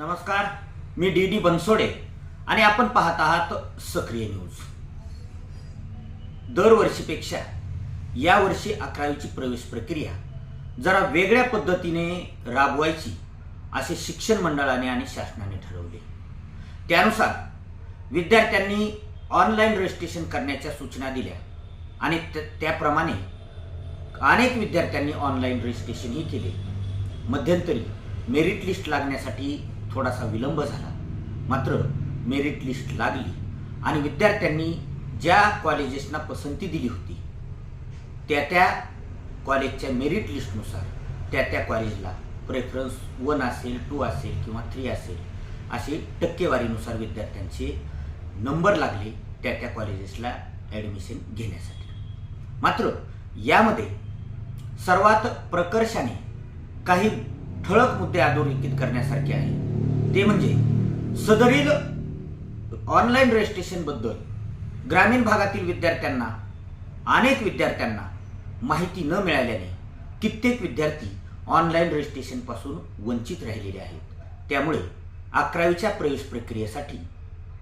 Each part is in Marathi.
नमस्कार मी डी डी बनसोडे आणि आपण पाहत आहात सक्रिय न्यूज. दरवर्षीपेक्षा यावर्षी अकरावीची प्रवेश प्रक्रिया जरा वेगळ्या पद्धतीने राबवायची असे शिक्षण मंडळाने आणि शासनाने ठरवले. त्यानुसार विद्यार्थ्यांनी ऑनलाईन रजिस्ट्रेशन करण्याच्या सूचना दिल्या आणि त्या- त्याप्रमाणे अनेक विद्यार्थ्यांनी ऑनलाईन रजिस्ट्रेशनही केले. मध्यंतरी मेरिट लिस्ट लागण्यासाठी थोडासा विलंब झाला. मात्र मेरिट लिस्ट लागली आणि विद्यार्थ्यांनी ज्या कॉलेजेसना पसंती दिली होती त्या त्या कॉलेजच्या मेरिट लिस्टनुसार त्या त्या कॉलेजला प्रेफरन्स वन असेल टू असेल किंवा थ्री असेल असे टक्केवारीनुसार विद्यार्थ्यांचे नंबर लागले त्या त्या कॉलेजेसला ॲडमिशन घेण्यासाठी. मात्र यामध्ये सर्वात प्रकर्षाने काही ठळक मुद्दे अधोरेखित करण्यासारखे आहे ते म्हणजे सदरील ऑनलाईन रजिस्ट्रेशनबद्दल ग्रामीण भागातील विद्यार्थ्यांना अनेक विद्यार्थ्यांना माहिती न मिळाल्याने कित्येक विद्यार्थी ऑनलाईन रजिस्ट्रेशनपासून वंचित राहिलेले आहेत. त्यामुळे अकरावीच्या प्रवेश प्रक्रियेसाठी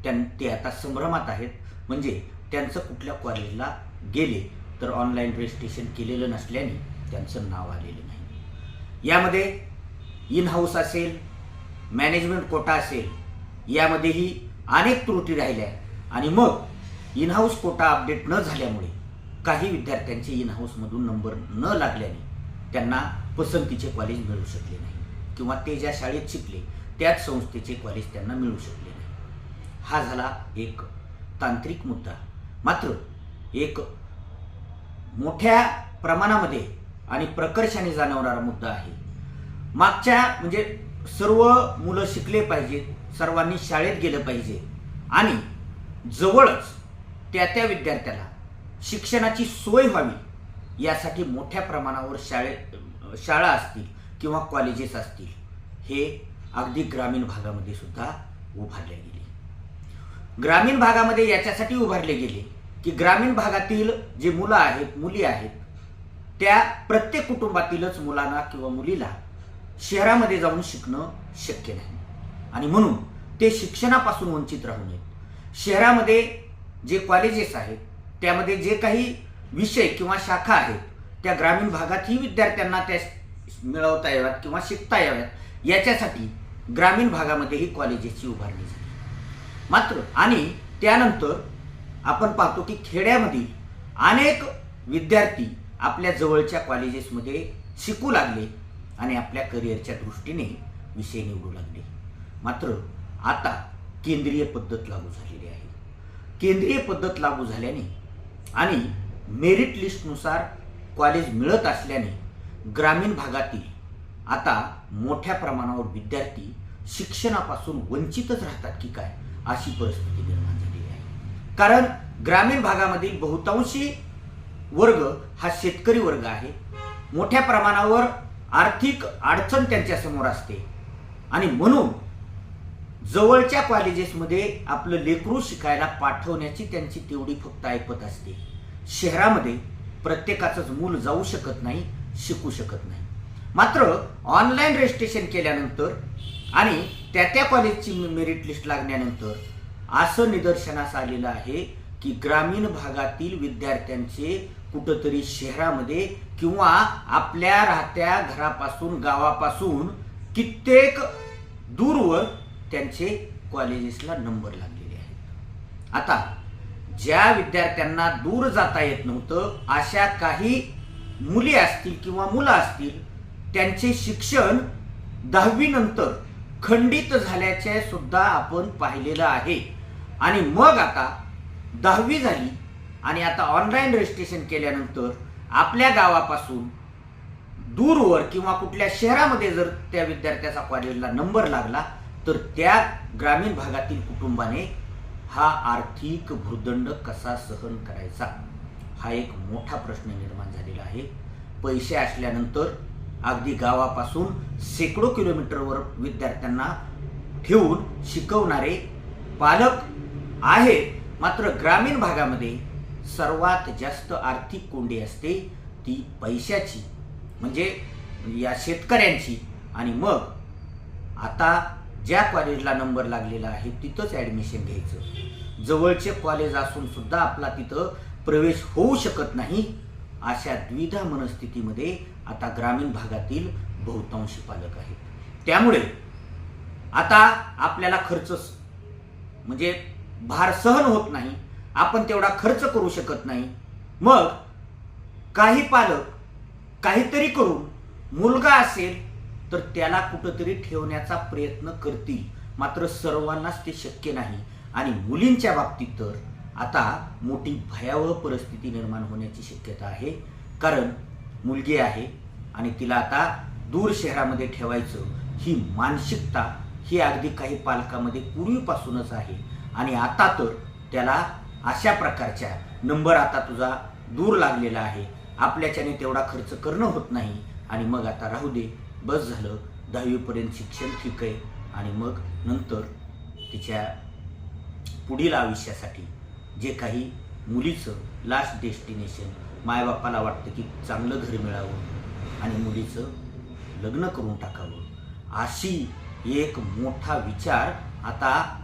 त्यां ते आता संभ्रमात आहेत. म्हणजे त्यांचं कुठल्या कॉलेजला गेले तर ऑनलाईन रजिस्ट्रेशन केलेलं नसल्याने त्यांचं नाव आलेलं नाही. यामध्ये इन हाऊस असेल मॅनेजमेंट कोटा असेल यामध्येही अनेक त्रुटी राहिल्या. आणि मग इन हाऊस कोटा अपडेट न झाल्यामुळे काही विद्यार्थ्यांचे इन हाऊसमधून नंबर न लागल्याने त्यांना पसंतीचे कॉलेज मिळू शकले नाही. किंवा ते ज्या शाळेत शिकले त्याच संस्थेचे कॉलेज त्यांना मिळू शकले नाही. हा झाला एक तांत्रिक मुद्दा. मात्र एक मोठ्या प्रमाणामध्ये आणि प्रकर्षाने जाणवणारा मुद्दा आहे. मागच्या म्हणजे सर्व मुलं शिकले पाहिजेत सर्वांनी शाळेत गेलं पाहिजे. आणि जवळच त्या त्या विद्यार्थ्याला शिक्षणाची सोय व्हावी यासाठी मोठ्या प्रमाणावर शाळे शाळा असतील किंवा कॉलेजेस असतील हे अगदी ग्रामीण भागामध्ये सुद्धा उभारले गेले. ग्रामीण भागामध्ये याच्यासाठी उभारले गेले की ग्रामीण भागातील जे मुलं आहेत मुली आहेत त्या प्रत्येक कुटुंबातीलच मुलांना किंवा मुलीला शहरामध्ये जाऊन शिकणं शक्य नाही. आणि म्हणून ते शिक्षणापासून वंचित राहू नयेत शहरामध्ये जे कॉलेजेस आहेत त्यामध्ये जे काही विषय किंवा शाखा आहेत त्या ग्रामीण भागातही विद्यार्थ्यांना त्या मिळवता याव्यात किंवा शिकता याव्यात याच्यासाठी ग्रामीण भागामध्येही कॉलेजेसची उभारणी झाली मात्र आणि त्यानंतर आपण पाहतो की खेड्यामधील अनेक विद्यार्थी आपल्या जवळच्या कॉलेजेसमध्ये शिकू लागले आणि आपल्या करिअरच्या दृष्टीने विषय निवडू लागले. मात्र आता केंद्रीय पद्धत लागू झालेली आहे. केंद्रीय पद्धत लागू झाल्याने आणि मेरिट लिस्टनुसार कॉलेज मिळत असल्याने ग्रामीण भागातील आता मोठ्या प्रमाणावर विद्यार्थी शिक्षणापासून वंचितच राहतात की काय अशी परिस्थिती निर्माण झालेली आहे. कारण ग्रामीण भागामधील बहुतांशी वर्ग हा शेतकरी वर्ग आहे. मोठ्या प्रमाणावर आर्थिक अडचण त्यांच्यासमोर असते. आणि म्हणून जवळच्या कॉलेजेसमध्ये आपलं लेकरू शिकायला पाठवण्याची त्यांची तेवढी फक्त ऐपत असते. शहरामध्ये प्रत्येकाचंच मूल जाऊ शकत नाही शिकू शकत नाही. मात्र ऑनलाईन रजिस्ट्रेशन केल्यानंतर आणि त्या त्या कॉलेजची मेरिट लिस्ट लागल्यानंतर असं निदर्शनास आलेलं आहे की ग्रामीण भागातील विद्यार्थ्यांचे कुठंतरी शहरामध्ये किंवा आपल्या राहत्या घरापासून गावापासून कित्येक दूरवर त्यांचे कॉलेजेसला नंबर लागलेले आहेत. आता ज्या विद्यार्थ्यांना दूर जाता येत नव्हतं अशा काही मुली असतील किंवा मुलं असतील त्यांचे शिक्षण दहावी नंतर खंडित झाल्याचे सुद्धा आपण पाहिलेलं आहे. आणि मग आता दहावी झाली आणि आता ऑनलाईन रजिस्ट्रेशन केल्यानंतर आपल्या गावापासून दूरवर किंवा कुठल्या शहरामध्ये जर त्या विद्यार्थ्याचा कॉलेजला नंबर लागला तर त्या ग्रामीण भागातील कुटुंबाने हा आर्थिक भूर्दंड कसा सहन करायचा? हा एक मोठा प्रश्न निर्माण झालेला आहे. पैसे असल्यानंतर अगदी गावापासून शेकडो किलोमीटरवर विद्यार्थ्यांना ठेवून शिकवणारे पालक आहेत. मात्र ग्रामीण भागामध्ये सर्वात जास्त आर्थिक कोंडी असते ती पैशाची. म्हणजे या शेतकऱ्यांची. आणि मग आता ज्या कॉलेजला नंबर लागलेला आहे तिथंच ॲडमिशन घ्यायचं. जवळचे कॉलेज असून सुद्धा आपला तिथं प्रवेश होऊ शकत नाही अशा द्विधा मनस्थितीमध्ये आता ग्रामीण भागातील बहुतांशी पालक आहेत. त्यामुळे आता आपल्याला खर्च म्हणजे भार सहन होत नाही. आपण तेवढा खर्च करू शकत नाही. मग काही पालक काहीतरी करून मुलगा असेल तर त्याला कुठंतरी ठेवण्याचा प्रयत्न करतील. मात्र सर्वांनाच ते शक्य नाही. आणि मुलींच्या बाबतीत तर आता मोठी भयावह परिस्थिती निर्माण होण्याची शक्यता आहे. कारण मुलगी आहे आणि तिला आता दूर शहरामध्ये ठेवायचं ही मानसिकता ही अगदी काही पालकामध्ये पूर्वीपासूनच आहे. आणि आता तर त्याला अशा प्रकारच्या नंबर आता तुझा दूर लागलेला आहे. आपल्याच्याने तेवढा खर्च करणं होत नाही. आणि मग आता राहू दे. बस झालं. दहावीपर्यंत शिक्षण ठीक आहे. आणि मग नंतर तिच्या पुढील आयुष्यासाठी जे काही मुलीचं लास्ट डेस्टिनेशन मायबापाला वाटतं की चांगलं घर मिळावं. आणि मुलीचं लग्न करून टाकावं. अशी एक मोठा विचार आता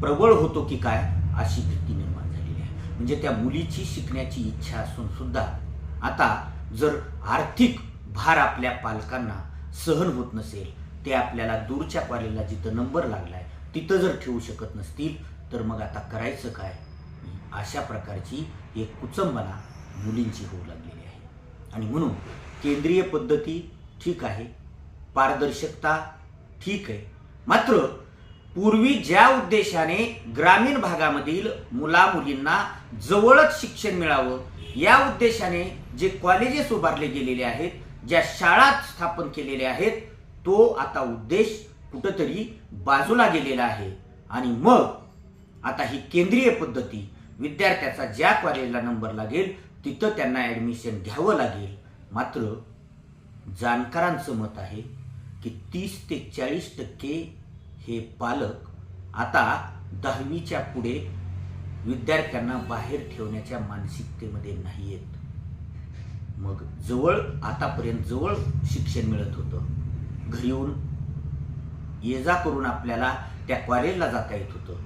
प्रबळ होतो की काय? अशी भीती निर्माण झालेली आहे. म्हणजे त्या मुलीची शिकण्याची इच्छा असून सुद्धा आता जर आर्थिक भार आपल्या पालकांना सहन होत नसेल ते आपल्याला दूरच्या कॉलेजला जिथं नंबर लागलाय तिथं जर ठेवू शकत नसतील तर मग आता करायचं काय? अशा प्रकारची एक कुचंबना मुलींची होऊ लागलेली आहे. आणि म्हणून केंद्रीय पद्धती ठीक आहे पारदर्शकता ठीक आहे. मात्र पूर्वी ज्या उद्देशाने ग्रामीण भागामधील मुला मुलींना जवळच शिक्षण मिळावं या उद्देशाने जे कॉलेजेस उभारले गेलेले आहेत ज्या शाळा स्थापन केलेल्या आहेत तो आता उद्देश कुठंतरी बाजूला गेलेला आहे. आणि मग आता ही केंद्रीय पद्धती विद्यार्थ्याचा ज्या कॉलेजला नंबर लागेल तिथं त्यांना ॲडमिशन घ्यावं लागेल. मात्र जाणकारांचं मत आहे की तीस ते चाळीस टक्के हे पालक आता दहावीच्या पुढे विद्यार्थ्यांना बाहेर ठेवण्याच्या मानसिकतेमध्ये नाही आहेत मग जवळ आतापर्यंत जवळ शिक्षण मिळत होतं. घरी येऊन ये जा करून आपल्याला त्या कॉलेजला जाता येत होतं.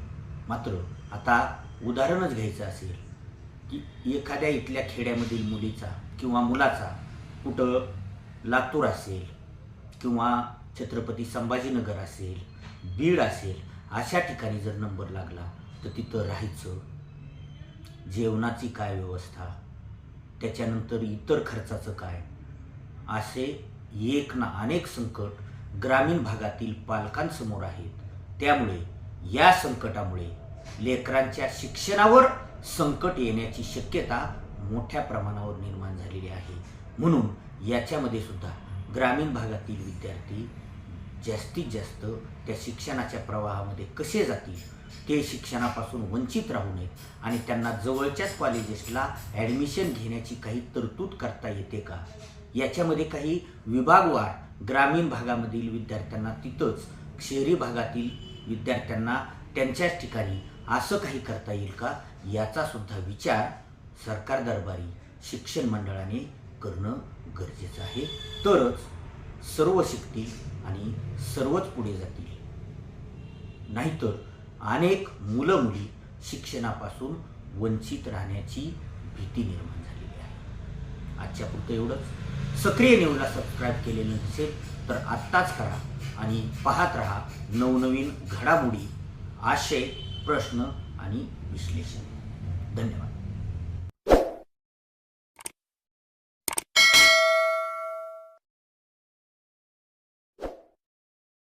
मात्र आता उदाहरणच घ्यायचं असेल की एखाद्या इथल्या खेड्यामधील मुलीचा किंवा मुलाचा कुठं लातूर असेल किंवा छत्रपती संभाजीनगर असेल बीड असेल अशा ठिकाणी जर नंबर लागला तर तिथं राहायचं. जेवणाची काय व्यवस्था? त्याच्यानंतर इतर खर्चाचं काय? असे एक ना अनेक संकट ग्रामीण भागातील पालकांसमोर आहेत. त्यामुळे या संकटामुळे लेकरांच्या शिक्षणावर संकट येण्याची शक्यता मोठ्या प्रमाणावर निर्माण झालेली आहे. म्हणून याच्यामध्ये सुद्धा ग्रामीण भागातील विद्यार्थी जास्तीत जास्त त्या शिक्षणाच्या प्रवाहामध्ये कसे जातील ते शिक्षणापासून वंचित राहू नयेत आणि त्यांना जवळच्याच कॉलेजेसला ॲडमिशन घेण्याची काही तरतूद करता येते का? याच्यामध्ये काही विभागवार ग्रामीण भागामधील विद्यार्थ्यांना तिथंच शहरी भागातील विद्यार्थ्यांना त्यांच्याच ठिकाणी असं काही करता येईल का? याचा सुद्धा विचार सरकार दरबारी शिक्षण मंडळाने करणं गरजेचं आहे. तरच सर्व शिकतील आणि सर्वच पुढे जातील. नाहीतर अनेक मुलं मुली शिक्षणापासून वंचित राहण्याची भीती निर्माण झालेली आहे. आजच्या पुरतं एवढंच. सक्रिय न्यूजला सबस्क्राईब केलेलं नसेल तर आत्ताच करा आणि पाहत राहा नवनवीन घडामोडी आशय प्रश्न आणि विश्लेषण. धन्यवाद.